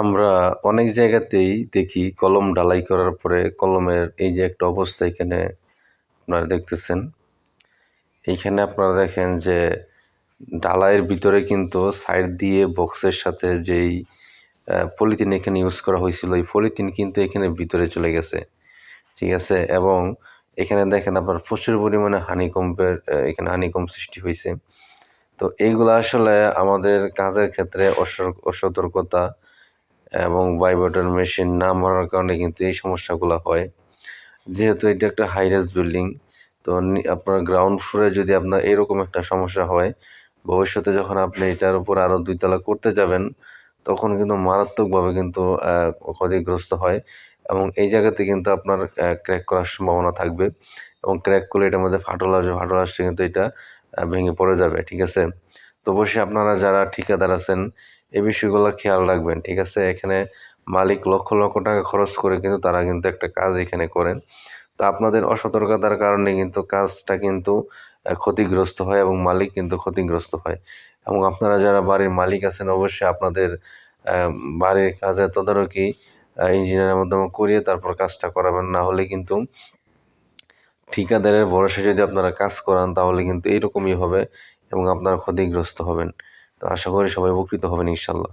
আমরা অনেক জায়গাতেই দেখি কলম ঢালাই করার পরে কলমের এই যে একটা অবস্থা এখানে আপনারা দেখতেছেন। এইখানে আপনারা দেখেন যে ঢালাইয়ের ভিতরে কিন্তু সাইড দিয়ে বক্সের সাথে যেই পলিথিন এখানে ইউজ করা হয়েছিল, এই পলিথিন কিন্তু এখানে ভিতরে চলে গেছে। ঠিক আছে? এবং এখানে দেখেন আপনার প্রচুর পরিমাণে হানিকম্পের এখানে হানিকম্প সৃষ্টি হয়েছে। তো এইগুলো আসলে আমাদের কাজের ক্ষেত্রে অসতর্কতা এবং বাইবটার মেশিন না মারার কারণে কিন্তু এই সমস্যাগুলো হয়। যেহেতু এটা একটা হাইরেস বিল্ডিং তো আপনার গ্রাউন্ড ফ্লোরে যদি আপনার এরকম একটা সমস্যা হয়, ভবিষ্যতে যখন আপনি এটার উপর আরও দুইতলা করতে যাবেন, তখন কিন্তু মারাত্মকভাবে কিন্তু ক্ষতিগ্রস্ত হয় এবং এই জায়গাতে কিন্তু আপনার ক্র্যাক করার সম্ভাবনা থাকবে এবং ক্র্যাক করলে এটার মধ্যে ফাটল আসবে, ফাটল আসলে কিন্তু এটা ভেঙে পড়ে যাবে, ঠিক আছে? তো অবশ্যই আপনারা যারা ঠিকাদার আছেন, এই বিষয়গুলো খেয়াল রাখবেন, ঠিক আছে? এখানে মালিক লক্ষ লক্ষ টাকা খরচ করে কিন্তু তারা কিন্তু একটা কাজ এখানে করেন। তো আপনাদের অসতর্কতার কারণে কিন্তু কাজটা কিন্তু ক্ষতিগ্রস্ত হয় এবং মালিক কিন্তু ক্ষতিগ্রস্ত হয়। এবং আপনারা যারা বাড়ির মালিক আছেন, অবশ্যই আপনাদের বাড়ির কাজের তদারকি ইঞ্জিনিয়ারের মাধ্যমে করিয়ে তারপর কাজটা করাবেন। না হলে কিন্তু ঠিকাদারের ভরসা যদি আপনারা কাজ করান, তাহলে কিন্তু এইরকমই হবে। এবং আপনারা ক্ষতিগ্রস্ত হবেন। তো আশা করি সবাই উপকৃত হবেন ইনশাল্লাহ।